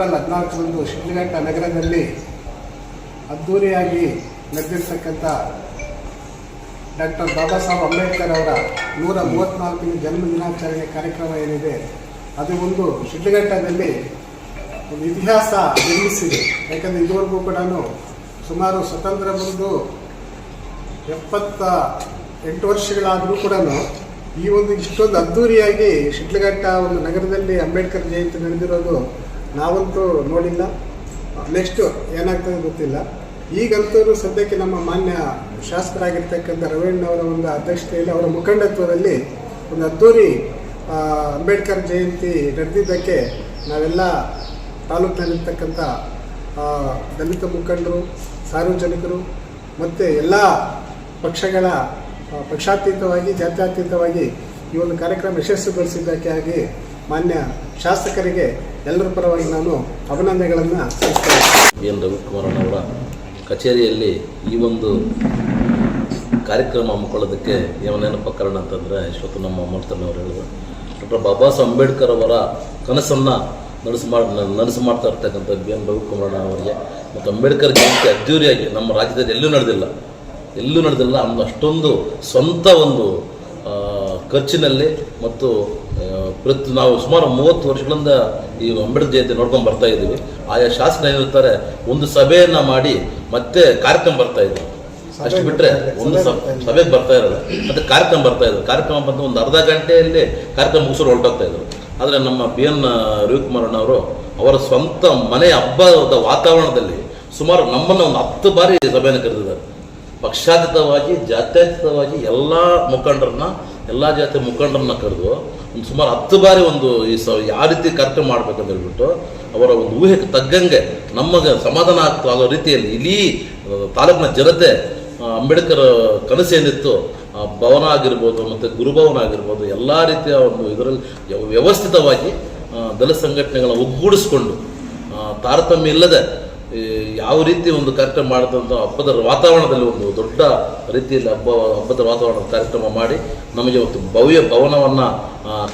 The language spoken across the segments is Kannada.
ಏಪ್ರಿಲ್ ಹದಿನಾಲ್ಕರಂದು ಶಿಡ್ಲಘಟ್ಟ ನಗರದಲ್ಲಿ ಅದ್ಧೂರಿಯಾಗಿ ನಡೆದಿರ್ತಕ್ಕಂಥ ಡಾಕ್ಟರ್ ಬಾಬಾ ಸಾಹೇಬ್ ಅಂಬೇಡ್ಕರ್ ಅವರ ನೂರ ಮೂವತ್ತ್ನಾಲ್ಕನೇ ಜನ್ಮ ದಿನಾಚರಣೆ ಕಾರ್ಯಕ್ರಮ ಏನಿದೆ, ಅದು ಒಂದು ಶಿಡ್ಲಘಟ್ಟದಲ್ಲಿ ಒಂದು ಇತಿಹಾಸ ನಿರ್ಮಿಸಿದೆ. ಯಾಕಂದರೆ ಇದುವರೆಗೂ ಕೂಡ ಸುಮಾರು ಸ್ವತಂತ್ರ ಬಂದು ಎಪ್ಪತ್ತ ಎಂಟು ವರ್ಷಗಳಾದರೂ ಕೂಡ ಈ ಒಂದು ಇಷ್ಟೊಂದು ಅದ್ಧೂರಿಯಾಗಿ ಶಿಡ್ಲಘಟ್ಟ ಒಂದು ನಗರದಲ್ಲಿ ಅಂಬೇಡ್ಕರ್ ಜಯಂತಿ ನಡೆದಿರೋದು ನಾವಂತೂ ನೋಡಿಲ್ಲ. ನೆಕ್ಸ್ಟ್ ಏನಾಗ್ತದೆ ಗೊತ್ತಿಲ್ಲ. ಈಗಂತೂ ಸದ್ಯಕ್ಕೆ ನಮ್ಮ ಮಾನ್ಯ ಶಾಸಕರಾಗಿರ್ತಕ್ಕಂಥ ರವೀಣ್ಣವರ ಒಂದು ಅಧ್ಯಕ್ಷತೆಯಲ್ಲಿ ಅವರ ಮುಖಂಡತ್ವದಲ್ಲಿ ಒಂದು ಅದ್ದೂರಿ ಅಂಬೇಡ್ಕರ್ ಜಯಂತಿ ನಡೆದಿದ್ದಕ್ಕೆ ನಾವೆಲ್ಲ ತಾಲೂಕಿನಲ್ಲಿರ್ತಕ್ಕಂಥ ದಲಿತ ಮುಖಂಡರು, ಸಾರ್ವಜನಿಕರು ಮತ್ತು ಎಲ್ಲ ಪಕ್ಷಗಳ ಪಕ್ಷಾತೀತವಾಗಿ, ಜಾತ್ಯತೀತವಾಗಿ ಈ ಒಂದು ಕಾರ್ಯಕ್ರಮ ಯಶಸ್ವಿಗೊಳಿಸಿದ್ದಕ್ಕಾಗಿ ಮಾನ್ಯ ಶಾಸಕರಿಗೆ ಎಲ್ಲರ ಪರವಾಗಿ ನಾನು ಅಭಿನಂದನೆಗಳನ್ನು ಬಿ ಎನ್ ರವಿಕುಮಾರನವರ ಕಚೇರಿಯಲ್ಲಿ ಈ ಒಂದು ಕಾರ್ಯಕ್ರಮ ಹಮ್ಮಿಕೊಳ್ಳೋದಕ್ಕೆ ಏನೇನಪ್ಪ ನೆನಪ ಕಾರಣ ಅಂತಂದರೆ ಇಷ್ಟೊತ್ತು ನಮ್ಮ ಅಮೃತನವರು ಹೇಳಿದ್ರು. ಡಾಕ್ಟರ್ ಬಾಬಾ ಸಾಹೇಬ್ ಅಂಬೇಡ್ಕರ್ ಅವರ ಕನಸನ್ನು ನನಸು ಮಾಡಿ ನನಸು ಮಾಡ್ತಾ ಇರ್ತಕ್ಕಂಥ ಬಿ ಎನ್ ರವಿಕುಮಾರಣ್ಣ ಅವರಿಗೆ. ಮತ್ತು ಅಂಬೇಡ್ಕರ್ ಜಯಂತಿ ಅದ್ದೂರಿಯಾಗಿ ನಮ್ಮ ರಾಜ್ಯದಲ್ಲಿ ಎಲ್ಲೂ ನಡೆದಿಲ್ಲ. ಎಲ್ಲೂ ನಡೆದಿಲ್ಲ ಅಷ್ಟೊಂದು ಸ್ವಂತ ಒಂದು ಖರ್ಚಿನಲ್ಲಿ ಮತ್ತು ಪ್ರತಿ ನಾವು ಸುಮಾರು ಮೂವತ್ತು ವರ್ಷಗಳಿಂದ ಈ ಅಂಬೇಡ್ಕರ್ ಜಯಂತಿ ನೋಡ್ಕೊಂಡು ಬರ್ತಾ ಇದ್ದೀವಿ. ಆಯಾ ಶಾಸನ ಏನಿರ್ತಾರೆ ಒಂದು ಸಭೆಯನ್ನ ಮಾಡಿ ಮತ್ತೆ ಕಾರ್ಯಕ್ರಮ ಬರ್ತಾ ಇದ್ರು ಅಷ್ಟು ಬಿಟ್ರೆ ಒಂದು ಸಭೆ ಸಭೆಗೆ ಬರ್ತಾ ಇರಲ್ಲ. ಮತ್ತೆ ಕಾರ್ಯಕ್ರಮ ಬರ್ತಾ ಇದ್ರು ಕಾರ್ಯಕ್ರಮ ಬಂದು ಒಂದು ಅರ್ಧ ಗಂಟೆಯಲ್ಲಿ ಕಾರ್ಯಕ್ರಮ ಮುಗಿಸೋರು ಹೊರಟೋಗ್ತಾ ಇದ್ರು. ಆದರೆ ನಮ್ಮ ಬಿ ಎನ್ ರವಿಕುಮಾರಣ್ಣವರು ಅವರ ಸ್ವಂತ ಮನೆ ಹಬ್ಬದ ವಾತಾವರಣದಲ್ಲಿ ಸುಮಾರು ನಮ್ಮನ್ನು ಒಂದು ಹತ್ತು ಬಾರಿ ಸಭೆಯನ್ನು ಕರೆದಿದ್ದಾರೆ. ಪಕ್ಷಾತೀತವಾಗಿ ಜಾತ್ಯತೀತವಾಗಿ ಎಲ್ಲ ಮುಖಂಡರನ್ನ ಎಲ್ಲ ಜಾತಿ ಮುಖಂಡರನ್ನ ಕರೆದು ಒಂದು ಸುಮಾರು ಹತ್ತು ಬಾರಿ ಒಂದು ಈ ಸ ಯಾವ ರೀತಿ ಕಾರ್ಯಕ್ರಮ ಮಾಡ್ಬೇಕಂತ ಹೇಳ್ಬಿಟ್ಟು ಅವರ ಒಂದು ಊಹೆಗೆ ತಗ್ಗಂಗೆ ನಮಗೆ ಸಮಾಧಾನ ಆಗ್ತಾ ಆಗೋ ರೀತಿಯಲ್ಲಿ ಇಡೀ ತಾಲೂಕಿನ ಜನತೆ ಅಂಬೇಡ್ಕರ್ ಕನಸು ಏನಿತ್ತು ಭವನ ಆಗಿರ್ಬೋದು ಮತ್ತು ಗುರುಭವನ ಆಗಿರ್ಬೋದು ಎಲ್ಲ ರೀತಿಯ ಒಂದು ಇದರಲ್ಲಿ ವ್ಯ- ವ್ಯವಸ್ಥಿತವಾಗಿ ದಲ ದಲಿತ ಸಂಘಟನೆಗಳನ್ನ ಒಗ್ಗೂಡಿಸ್ಕೊಂಡು ತಾರತಮ್ಯ ಇಲ್ಲದೆ ಯಾವ ರೀತಿ ಒಂದು ಕಾರ್ಯಕ್ರಮ ಮಾಡಿದಂಥ ಹಬ್ಬದ ವಾತಾವರಣದಲ್ಲಿ ಒಂದು ದೊಡ್ಡ ರೀತಿಯಲ್ಲಿ ಹಬ್ಬ, ಹಬ್ಬದ ವಾತಾವರಣದ ಕಾರ್ಯಕ್ರಮ ಮಾಡಿ ನಮಗೆ ಒಂದು ಭವ್ಯ ಭವನವನ್ನು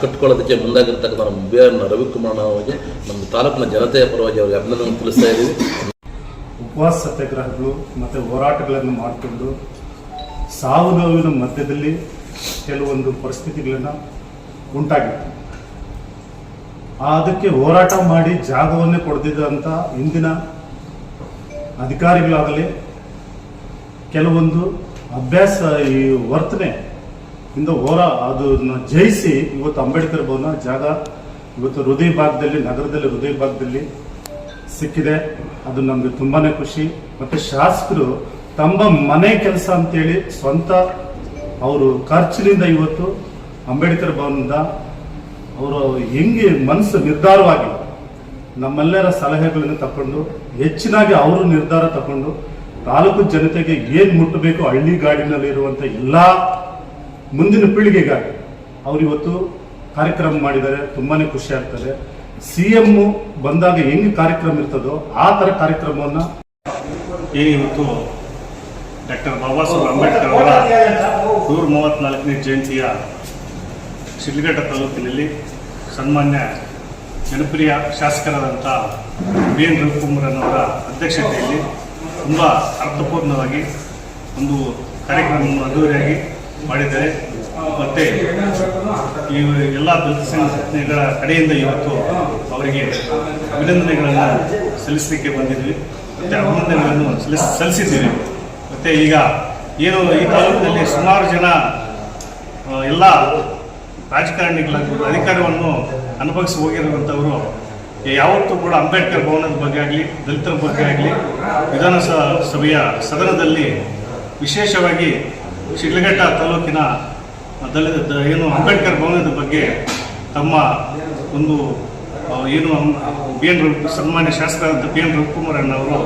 ಕಟ್ಕೊಳ್ಳೋದಕ್ಕೆ ಮುಂದಾಗಿರ್ತಕ್ಕಂಥ ನಮ್ಮ ಬಿ ಆರ್ ರವಿಕುಮಾರ್ ಅವರಿಗೆ, ನಮ್ಮ ತಾಲೂಕಿನ ಜನತೆಯ ಪರವಾಗಿ ಅವರಿಗೆ ಅಭಿನಂದನೆ ತಿಳಿಸ್ತಾ ಇದ್ದೀವಿ. ಉಪವಾಸ ಸತ್ಯಾಗ್ರಹಗಳು ಮತ್ತು ಹೋರಾಟಗಳನ್ನು ಮಾಡಿಕೊಂಡು ಸಾವು ನೋವಿನ ಮಧ್ಯದಲ್ಲಿ ಕೆಲವೊಂದು ಪರಿಸ್ಥಿತಿಗಳನ್ನು ಉಂಟಾಗಿತ್ತು ಅದಕ್ಕೆ ಹೋರಾಟ ಮಾಡಿ ಜಾಗವನ್ನೇ ಕೊಡ್ದಿದ್ದಂಥ ಇಂದಿನ ಅಧಿಕಾರಿಗಳಾಗಲಿ, ಕೆಲವೊಂದು ಅಭ್ಯಾಸ ಈ ವರ್ತನೆ ಇಂದ ಹೋರ ಅದನ್ನ ಜಯಿಸಿ ಇವತ್ತು ಅಂಬೇಡ್ಕರ್ ಭವನ ಜಾಗ ಇವತ್ತು ಹೃದಯ ಭಾಗದಲ್ಲಿ, ನಗರದಲ್ಲಿ ಹೃದಯ ಭಾಗದಲ್ಲಿ ಸಿಕ್ಕಿದೆ. ಅದು ನಮಗೆ ತುಂಬಾನೇ ಖುಷಿ. ಮತ್ತೆ ಶಾಸಕರು ತಮ್ಮ ಮನೆ ಕೆಲಸ ಅಂತೇಳಿ ಸ್ವಂತ ಅವರು ಖರ್ಚಿನಿಂದ ಇವತ್ತು ಅಂಬೇಡ್ಕರ್ ಭವನದ ಅವರು ಹೆಂಗೆ ಮನಸ್ಸು ನಿರ್ಧಾರವಾಗಿ ನಮ್ಮೆಲ್ಲರ ಸಲಹೆಗಳನ್ನು ತಕೊಂಡು, ಹೆಚ್ಚಿನಾಗಿ ಅವರು ನಿರ್ಧಾರ ತಗೊಂಡು ತಾಲೂಕು ಜನತೆಗೆ ಏನು ಮುಟ್ಟಬೇಕು ಹಳ್ಳಿ ಗಾಡಿನಲ್ಲಿ ಇರುವಂತ ಎಲ್ಲ ಮುಂದಿನ ಪೀಳಿಗೆಗಾಗಿ ಅವರು ಇವತ್ತು ಕಾರ್ಯಕ್ರಮ ಮಾಡಿದ್ದಾರೆ, ತುಂಬಾನೇ ಖುಷಿ ಆಗ್ತದೆ. ಸಿ ಎಂ ಬಂದಾಗ ಹೆಂಗ್ ಕಾರ್ಯಕ್ರಮ ಇರ್ತದೋ ಆ ತರ ಕಾರ್ಯಕ್ರಮವನ್ನ ಏನು ಇವತ್ತು ಡಾಕ್ಟರ್ ಬಾಬಾ ಸಾಹೇಬ್ ಅಂಬೇಡ್ಕರ್ ಅವರ ನೂರ ಮೂವತ್ತ್ನಾಲ್ಕನೇ ಜಯಂತಿಯ ಶಿಡ್ಲಘಟ್ಟ ತಾಲೂಕಿನಲ್ಲಿ ಸನ್ಮಾನ್ಯ ಜನಪ್ರಿಯ ಶಾಸಕರಾದಂಥ ಬಿ ಎನ್ ರವಿಕುಮಾರನವರ ಅಧ್ಯಕ್ಷತೆಯಲ್ಲಿ ತುಂಬ ಅರ್ಥಪೂರ್ಣವಾಗಿ ಒಂದು ಕಾರ್ಯಕ್ರಮವನ್ನು ಅದ್ದೂರಿಯಾಗಿ ಮಾಡಿದ್ದಾರೆ. ಮತ್ತು ಈ ಎಲ್ಲ ದಲಿತ ಸಂಘಟನೆಗಳ ಕಡೆಯಿಂದ ಇವತ್ತು ಅವರಿಗೆ ಅಭಿನಂದನೆಗಳನ್ನು ಸಲ್ಲಿಸಲಿಕ್ಕೆ ಬಂದಿದ್ವಿ. ಮತ್ತು ಅಭಿನಂದನೆಗಳನ್ನು ಸಲ್ಲಿಸ್, ಸಲ್ಲಿಸಿದ್ದೀವಿ. ಮತ್ತು ಈಗ ಏನು ಈ ತಾಲೂಕಿನಲ್ಲಿ ಸುಮಾರು ಜನ ಎಲ್ಲ ರಾಜಕಾರಣಿಗಳಾಗ್ಬೋದು, ಅಧಿಕಾರವನ್ನು ಅನುಭವಿಸಿ ಹೋಗಿರುವಂಥವರು, ಯಾವತ್ತೂ ಕೂಡ ಅಂಬೇಡ್ಕರ್ ಭವನದ ಬಗ್ಗೆ ಆಗಲಿ, ದಲಿತರ ಬಗ್ಗೆ ಆಗಲಿ ವಿಧಾನಸಭೆಯ ಸಭೆಯ ಸದನದಲ್ಲಿ ವಿಶೇಷವಾಗಿ ಶಿಡ್ಲಘಟ್ಟ ತಾಲೂಕಿನ ದಲಿತ ಏನು ಅಂಬೇಡ್ಕರ್ ಭವನದ ಬಗ್ಗೆ ತಮ್ಮ ಒಂದು ಏನು ಬಿ ಎನ್ ಸನ್ಮಾನ್ಯ ಶಾಸಕರಾದಂಥ ಬಿ ಎನ್ ರವಿಕುಮಾರ್ ಅಣ್ಣವರು